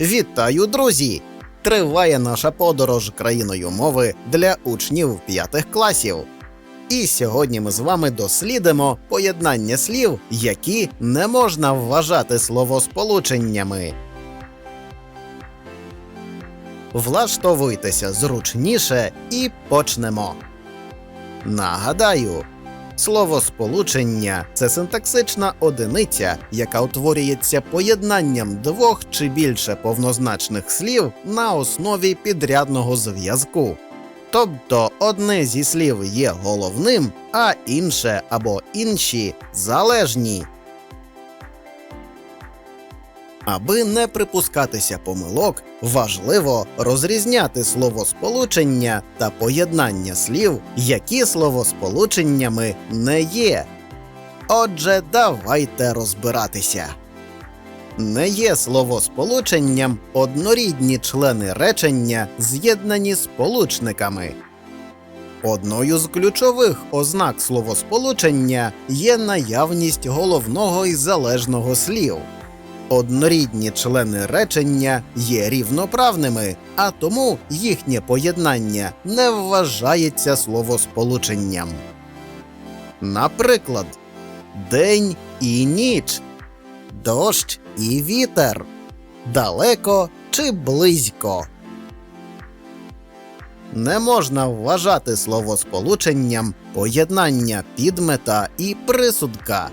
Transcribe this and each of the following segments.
Вітаю, друзі! Триває наша подорож країною мови для учнів п'ятих класів. І сьогодні ми з вами дослідимо поєднання слів, які не можна вважати словосполученнями. Влаштовуйтеся зручніше і почнемо. Нагадаю, словосполучення це синтаксична одиниця, яка утворюється поєднанням двох чи більше повнозначних слів на основі підрядного зв'язку. Тобто одне зі слів є головним, а інше або інші залежні. Аби не припускатися помилок, важливо розрізняти словосполучення та поєднання слів, які словосполученнями не є. Отже, давайте розбиратися. Не є словосполученням однорідні члени речення, з'єднані сполучниками. Одною з ключових ознак словосполучення є наявність головного і залежного слів. Однорідні члени речення є рівноправними, а тому їхнє поєднання не вважається словосполученням. Наприклад, день і ніч, дощ і вітер, далеко чи близько. Не можна вважати словосполученням поєднання підмета і присудка.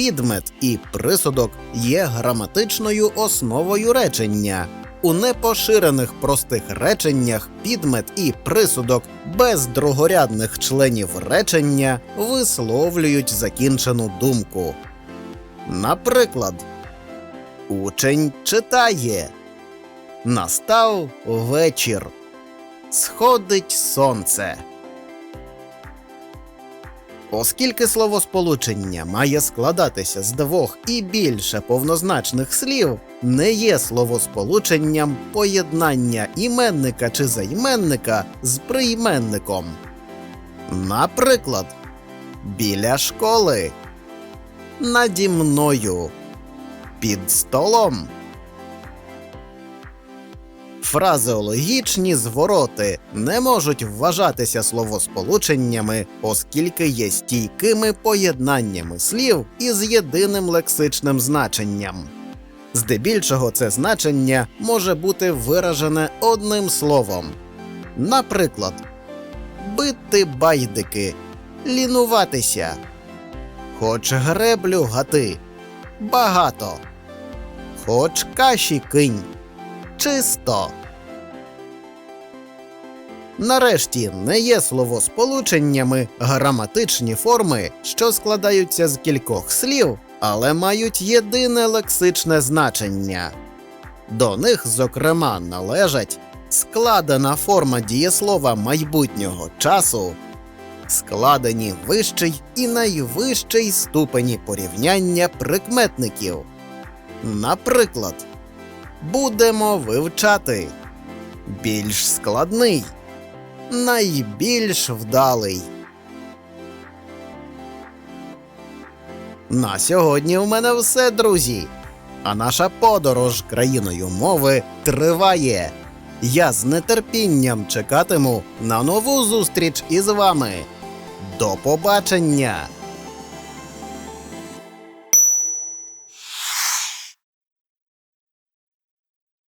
Підмет і присудок є граматичною основою речення. У непоширених простих реченнях підмет і присудок без другорядних членів речення висловлюють закінчену думку. Наприклад, учень читає Настав вечір. Сходить сонце. Оскільки словосполучення має складатися з двох і більше повнозначних слів, не є словосполученням поєднання іменника чи займенника з прийменником. Наприклад, біля школи, наді мною, під столом. Фразеологічні звороти не можуть вважатися словосполученнями, оскільки є стійкими поєднаннями слів із єдиним лексичним значенням. Здебільшого це значення може бути виражене одним словом. Наприклад, бити байдики, лінуватися, хоч греблю гати, багато, хоч каші кинь чисто. Нарешті не є словосполученнями граматичні форми, що складаються з кількох слів, але мають єдине лексичне значення. До них, зокрема, належать складена форма дієслова майбутнього часу, складені вищий і найвищий ступені порівняння прикметників. Наприклад, будемо вивчати. Більш складний, найбільш вдалий. На сьогодні у мене все, друзі. А наша подорож країною мови триває. Я з нетерпінням чекатиму на нову зустріч із вами. До побачення!